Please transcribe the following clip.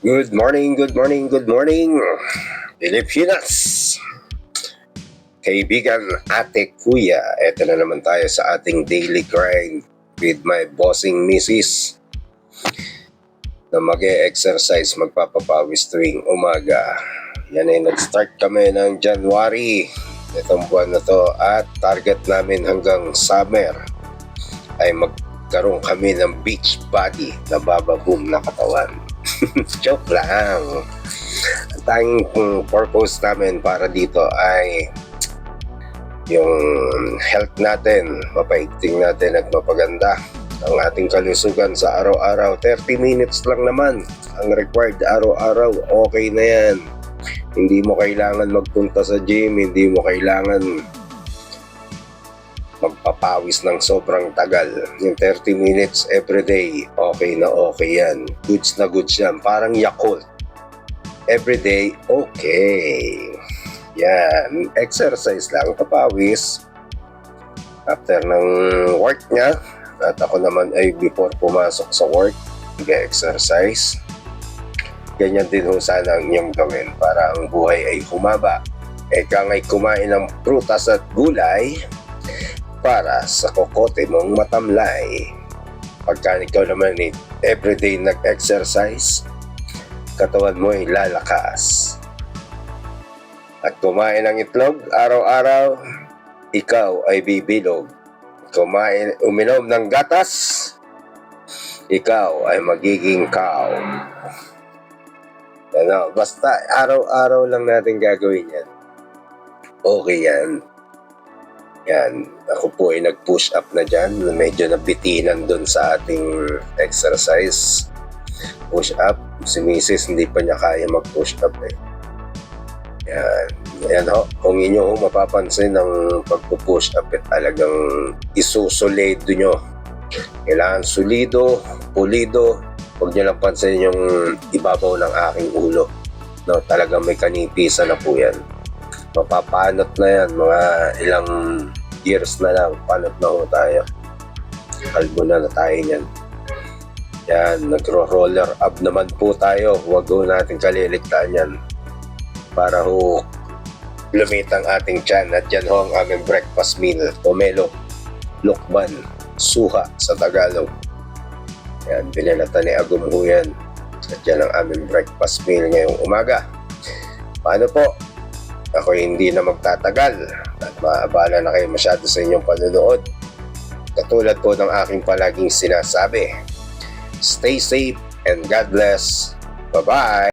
Good morning, good morning, good morning, Pilipinas! Kaibigan, ate, kuya, eto na naman tayo sa ating daily grind with my bossing missis na mag exercise magpapapawis tuwing umaga. Yan ay nag-start kami ng January itong buwan na to at target namin hanggang summer ay magkaroon kami ng beach body na bababoom na katawan. Joke lang. Ang tanging purpose namin para dito ay yung health natin, mapaigting natin at mapaganda ang ating kalusugan sa araw-araw. 30 minutes lang naman ang required araw-araw. Okay na yan. Hindi mo kailangan magpunta sa gym, hindi mo kailangan magpapawis ng sobrang tagal. Yung 30 minutes every day, okay na okay yan. Goods na goods yan. Parang Yakult. Every day, okay. Yan. Exercise lang, papawis. After ng work niya, at ako naman ay before pumasok sa work, nag-exercise. Ganyan din ho sana ang inyong gawin para ang buhay ay humaba. Eka nga'y kumain ng prutas at gulay, para sa kokote mong matamlay. Pagka ikaw naman eh, everyday nag-exercise, katawan mo ay lalakas. At kumain ng itlog araw-araw, ikaw ay bibilog. Kumain, uminom ng gatas, ikaw ay magiging cow. Ano, basta araw-araw lang natin gagawin yan. Okay yan. Yan, ako po ay nag-push up na dyan. Medyo nabitinan doon sa ating exercise. Push up. Si Mrs. hindi pa niya kaya mag-push up eh. Yan. Yan ho. Kung inyo ho mapapansin ng pagpo-push up eh, talagang isusulido nyo. Kailangan sulido, pulido. Huwag nyo lang pansin yung ibabaw ng aking ulo. No, talagang may kanipisan na po yan mapapanot na yan mga ilang years na lang panot na ho tayo. Kalbo na na tayo niyan. Yan nagro-roller up naman po tayo. Huwag ho natin kaliligtaan yan para ho lumit ang ating tiyan. At yan ho ang aming breakfast meal. Pomelo lukban suha sa Tagalog. Yan binalata ni Agum ho yan. At yan ang aming breakfast meal ngayong umaga. Paano po ako hindi na magtatagal at maabala na kayo masyado sa inyong panunood. Katulad po ng aking palaging sinasabi, stay safe and God bless. Bye-bye!